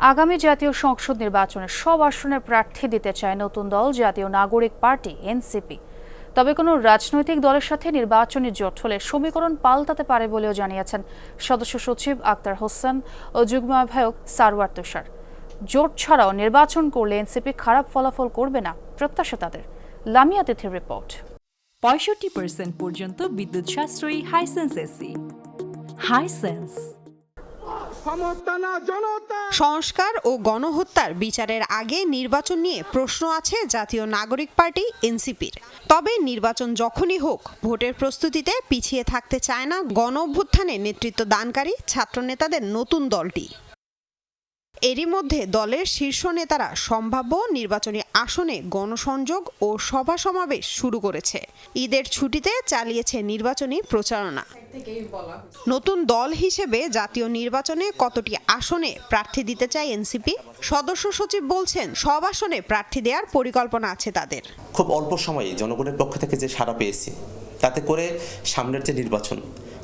আগামী জাতীয় সংসদ নির্বাচনে সব আসনের প্রার্থী দিতে চায় নতুন দল, জাতীয় নাগরিক পার্টি, এনসিপি। তবে কোনো রাজনৈতিক দলের সাথে নির্বাচনী জোট হলে সমীকরণ পাল্টাতে পারে বলেও জানিয়েছেন সদস্য সচিব আক্তার হোসেন ও যুগ্ম আহ্বায়ক সারওয়ার তুষার। জোট ছাড়াও নির্বাচন করলে এনসিপি খারাপ ফলাফল করবে না, প্রত্যাশা তাদের। লামিয়া তিথির রিপোর্ট। পঁয়ষট্টি পার্সেন্ট পর্যন্ত বিদ্যুৎ সাশ্রয়ী হাইসেন্স এসি হাইসেন্স সংস্কার ও গণহত্যার বিচারের আগে নির্বাচন নিয়ে প্রশ্ন আছে জাতীয় নাগরিক পার্টি, এনসিপির। তবে নির্বাচন যখনই হোক, ভোটের প্রস্তুতিতে পিছিয়ে থাকতে চায় না গণ অভ্যুত্থানে নেতৃত্ব দানকারী ছাত্রনেতাদের নতুন দলটি। এরই মধ্যে দলের শীর্ষ নেতারা সম্ভাব্য নির্বাচনী আসনে গণসংযোগ ও সভা সমাবেশ শুরু করেছে। ঈদের ছুটিতে চালিয়েছে নির্বাচনী প্রচারণা। নতুন দল হিসেবে জাতীয় নির্বাচনে কতটি আসনে প্রার্থী দিতে চায় এনসিপি? সদস্য সচিব বলছেন, সব আসনে প্রার্থী দেওয়ার পরিকল্পনা আছে তাদের। খুব অল্প সময়ে জনগণের পক্ষ থেকে যে সাড়া পেয়েছি তাতে করে সামনের যে নির্বাচন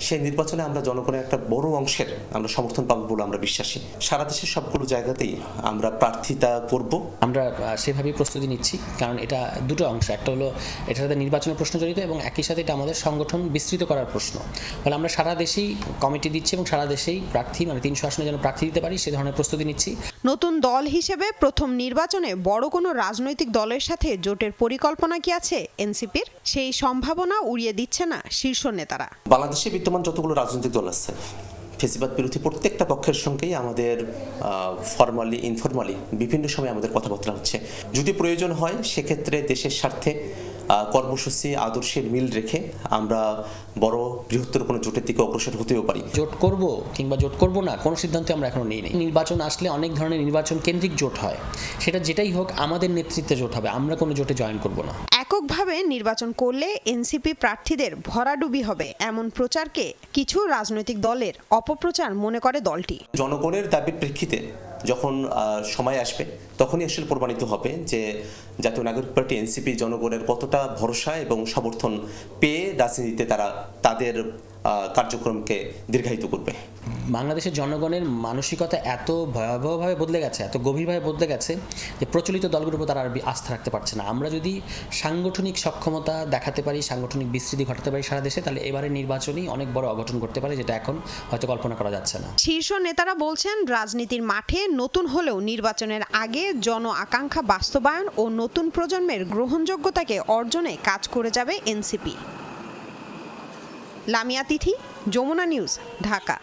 সেই নির্বাচনে আমরা জনগণের একটা বড় অংশের আমরা সমর্থন পাবো বলে আমরা বিশ্বাসী। সারা দেশের সবগুলো জায়গাতেই আমরা প্রার্থিতা করব। আমরা সেভাবেই প্রস্তুতি নিচ্ছি কারণ এটা দুটো অংশ। একটা হলো এটার সাথে নির্বাচনের প্রশ্ন জড়িত এবং একই সাথে এটা আমাদের সংগঠন বিস্তৃত করার প্রশ্ন। ফলে আমরা সারা দেশেই কমিটি দিচ্ছি এবং সারা দেশেই প্রার্থী মানে তিনশো আসনে যেন প্রার্থী দিতে পারি সে ধরনের প্রস্তুতি নিচ্ছি। নতুন দল হিসেবে প্রথম নির্বাচনে বড় কোনো রাজনৈতিক দলের সাথে জোটের পরিকল্পনা কি আছে এনসিপির? সেই সম্ভাবনা উড়িয়ে দিচ্ছে না শীর্ষ নেতারা। বাংলাদেশে বিদ্যমান যতগুলো রাজনৈতিক দল আছে, ফেসিবাদ বিরোধী প্রত্যেকটা পক্ষের সঙ্গেই আমাদের ফর্মালি ইনফর্মালি বিভিন্ন সময় আমাদের কথাবার্তা হচ্ছে। যদি প্রয়োজন হয়, সেক্ষেত্রে দেশের স্বার্থে কর্মসূচি আদর্শের মিল রেখে আমরা বড় বৃহত্তর কোনো জোটের দিকে অগ্রসর হতেও পারি। জোট করব কিংবা জোট করব না কোনো সিদ্ধান্ত আমরা এখনও নিই। নির্বাচন আসলে অনেক ধরনের নির্বাচন কেন্দ্রিক জোট হয়। সেটা যেটাই হোক আমাদের নেতৃত্বে জোট হবে। আমরা কোনো জোটে জয়েন করব না। এককভাবে নির্বাচন করলে এনসিপি প্রার্থীদের ভরাডুবি হবে এমন প্রচারকে কিছু রাজনৈতিক দলের অপপ্রচার মনে করে দলটি। জনগণের দাবির প্রেক্ষিতে যখন আহ, সময় আসবে তখনই আসলে প্রমাণিত হবে যে জাতীয় নাগরিক পার্টি এনসিপি জনগণের কতটা ভরসা এবং সমর্থন পেয়ে রাজনীতিতে তারা তাদের কার্যক্রমকে দীর্ঘায়িত করবে। বাংলাদেশের জনগণের মানসিকতা এত ভয়াবহভাবে বদলে গেছে এত গভীরভাবে বদলে গেছে যে প্রচলিত দলগুলোর উপর তারা আর আস্থা রাখতে পারছে না। আমরা যদি সাংগঠনিক সক্ষমতা দেখাতে পারি সাংগঠনিক বিস্তৃতি ঘটাতে পারি সারা দেশে তাহলে এবারে নির্বাচনই অনেক বড় অঘটন করতে পারে যেটা এখন হয়তো কল্পনা করা যাচ্ছে না। শীর্ষ নেতারা বলছেন রাজনীতির মাঠে নতুন হলেও নির্বাচনের আগে জন আকাঙ্ক্ষা বাস্তবায়ন ও নতুন প্রজন্মের গ্রহণযোগ্যতাকে অর্জনে কাজ করে যাবে এনসিপি। লামিয়া তিথি যমুনা নিউজ ঢাকা।